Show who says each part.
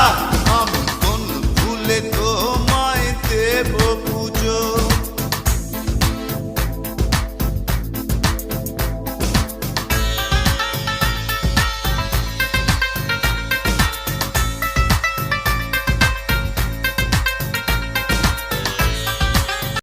Speaker 1: আমি কোন ভুলে তোমায় দেব পুজো?